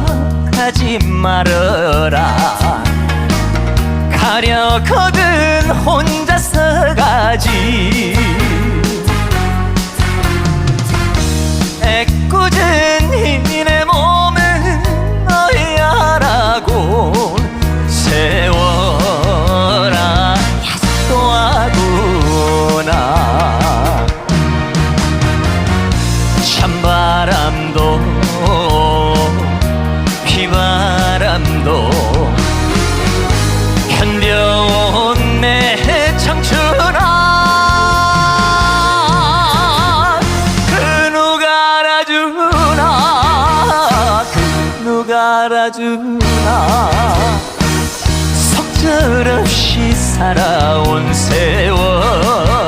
워락하지 말아라. 가려거든 혼자서 가지. 애꿎은 이내 몸은 너의 아라고 세워라. 약속하구나. 찬바람도 한도 현병온 내 청춘아 그 누가 알아주나 그 누가 알아주나. 석절 없이 살아온